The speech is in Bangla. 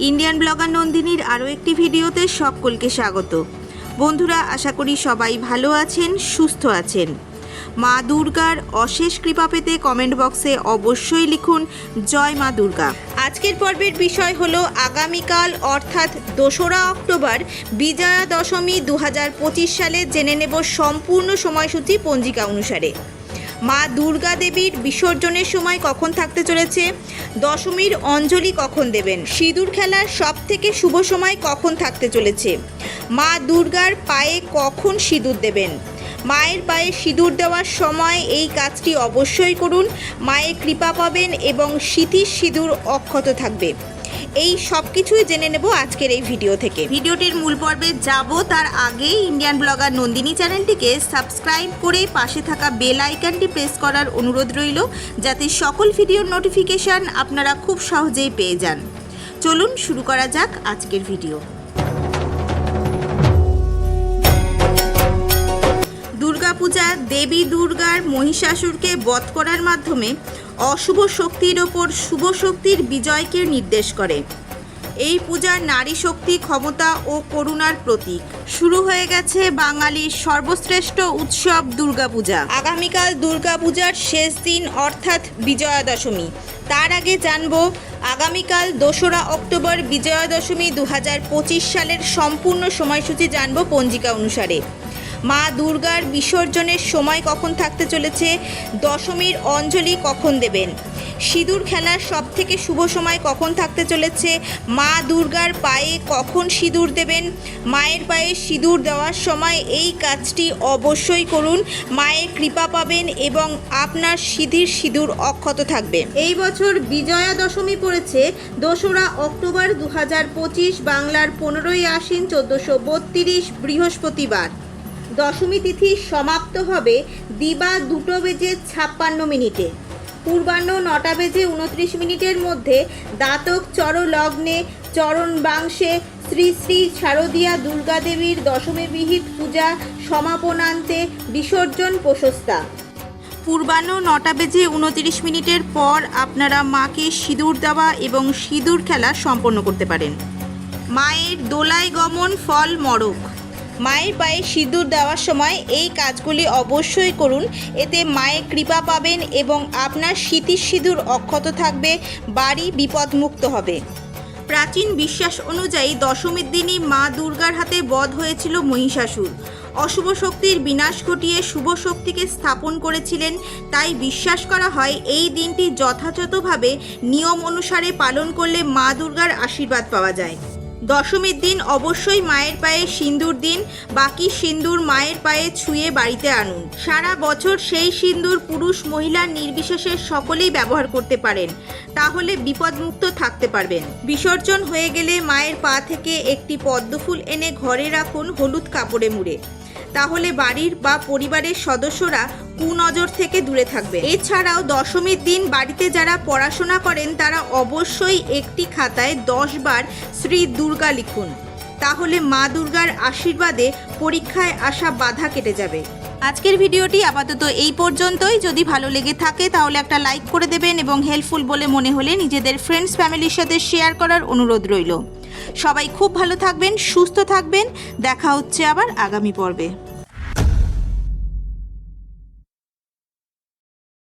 ইন্ডিয়ান ব্লগার নন্দিনীর আরও একটি ভিডিওতে সকলকে স্বাগত। বন্ধুরা, আশা করি সবাই ভালো আছেন, সুস্থ আছেন। মা দুর্গার অশেষ কৃপা পেতে কমেন্ট বক্সে অবশ্যই লিখুন, জয় মা দুর্গা। আজকের পর্বের বিষয় হলো, আগামীকাল অর্থাৎ দোসরা অক্টোবর, বিজয়া দশমী দু হাজার পঁচিশ সালে জেনে নেব সম্পূর্ণ সময়সূচি পঞ্জিকা অনুসারে। মা দুর্গা দেবীর বিসর্জনের সময় কখন থাকতে চলেছে? দশমীর অঞ্জলি কখন দেবেন? সিঁদুর খেলার সব থেকে শুভ সময় কখন থাকতে চলেছে? মা দুর্গার পায়ে কখন সিঁদুর দেবেন? মায়ের পায়ে সিঁদুর দেওয়ার সময় এই কাজটি অবশ্যই করুন। মায়ের কৃপা পাবেন এবং স্মৃতির সিঁদুর অক্ষত থাকবে। এই সব কিছুই জেনে নেব আজকের এই ভিডিও থেকে। ভিডিওটির মূল পর্বে যাব, তার আগে ইন্ডিয়ান ব্লগার নন্দিনী চ্যানেলটিকে সাবস্ক্রাইব করে পাশে থাকা বেল আইকনটি প্রেস করার অনুরোধ রইল, যাতে সকল ভিডিওর নোটিফিকেশান আপনারা খুব সহজেই পেয়ে যান। চলুন শুরু করা যাক আজকের ভিডিও। দুর্গাপূজা দেবী দুর্গার মহিষাসুরকে বধ করার মাধ্যমে অশুভ শক্তির ওপর শুভ শক্তির বিজয়কে নির্দেশ করে। এই পূজা নারী শক্তি, ক্ষমতা ও করুণার প্রতীক। শুরু হয়ে গেছে বাঙালির সর্বশ্রেষ্ঠ উৎসব দুর্গাপূজা। আগামীকাল দুর্গাপূজার শেষ দিন, অর্থাৎ বিজয়া দশমী তার আগে জানব, আগামীকাল দোসরা অক্টোবর বিজয়া দশমী দু হাজার পঁচিশ সালের সম্পূর্ণ সময়সূচি জানব পঞ্জিকা অনুসারে। মা দুর্গার বিসর্জনের সময় কখন থাকতে চলেছে, দশমীর অঞ্জলি কখন দেবেন? সিঁদুর খেলার সব থেকে শুভ সময় কখন থাকতে চলেছে, মা দুর্গার পায়ে কখন সিঁদুর দেবেন? মায়ের পায়ে সিঁদুর দেওয়ার সময় এই কাজটি অবশ্যই করুন, মায়ের কৃপা পাবেন এবং আপনার সিঁধির সিঁদুর অক্ষত থাকবে। এই বছর বিজয়া দশমী পড়েছে, দোসরা অক্টোবর দু হাজার পঁচিশ বাংলার পনেরোই আশ্বিন চোদ্দোশো বত্রিশ বৃহস্পতিবার। দশমী তিথি সমাপ্ত হবে দিবা দুটো বেজে ছাপ্পান্ন মিনিটে। পূর্বাহ্ন নটা বেজে উনত্রিশ মিনিটের মধ্যে দাতক চর লগ্নে চরণ বাংশে শ্রী শ্রী শারদীয়া দুর্গাদেবীর দশমী বিহিত পূজা সমাপনান্তে বিসর্জন প্রশস্তা। পূর্বাহ্ন নটা বেজে উনত্রিশ মিনিটের পর আপনারা মাকে সিঁদুর দেওয়া এবং সিঁদুর খেলা সম্পন্ন করতে পারেন। মায়ের দোলায় গমন ফল মরক মায়ের পায়ে সিঁদুর দেওয়ার সময় এই কাজগুলি অবশ্যই করুন। এতে মায়ের কৃপা পাবেন এবং আপনার স্মৃতির সিঁদুর অক্ষত থাকবে, বাড়ি বিপদমুক্ত হবে। প্রাচীন বিশ্বাস অনুযায়ী দশমীর দিনই মা দুর্গার হাতে বধ হয়েছিল মহিষাসুর। অশুভ শক্তির বিনাশ ঘটিয়ে শুভ শক্তিকে স্থাপন করেছিলেন, তাই বিশ্বাস করা হয় এই দিনটি যথাযথভাবে নিয়ম অনুসারে পালন করলে মা দুর্গার আশীর্বাদ পাওয়া যায়। দশমীর দিন অবশ্যই মায়ের পায়ে সিন্দুর দিন, বাকি সিন্দুর মায়ের পায়ে ছুঁয়ে বাড়িতে আনুন। সারা বছর সেই সিন্দুর পুরুষ মহিলা নির্বিশেষে সকলেই ব্যবহার করতে পারেন। তাহলে বিপদমুক্ত থাকতে পারবেন। বিসর্জন হয়ে গেলে মায়ের পা থেকে একটি পদ্মফুল এনে ঘরে রাখুন হলুদ কাপড়ে মুড়ে। তাহলে বাড়ির বা পরিবারের সদস্যরা কুনজর থেকে দূরে থাকবে। এছাড়াও দশমীর দিন বাড়িতে যারা পড়াশোনা করেন, তারা অবশ্যই একটি খাতায় দশ বার শ্রী দুর্গা লিখুন। তাহলে মা দুর্গার আশীর্বাদে পরীক্ষায় আসা বাধা কেটে যাবে। আজকের ভিডিওটি আপাতত এই পর্যন্তই। যদি ভালো লেগে থাকে, তাহলে একটা লাইক করে দেবেন এবং হেল্পফুল বলে মনে হলে নিজেদের ফ্রেন্ডস ফ্যামিলির সাথে শেয়ার করার অনুরোধ রইল। সবাই খুব ভালো থাকবেন, সুস্থ থাকবেন। দেখা হচ্ছে আবার আগামী পর্বে।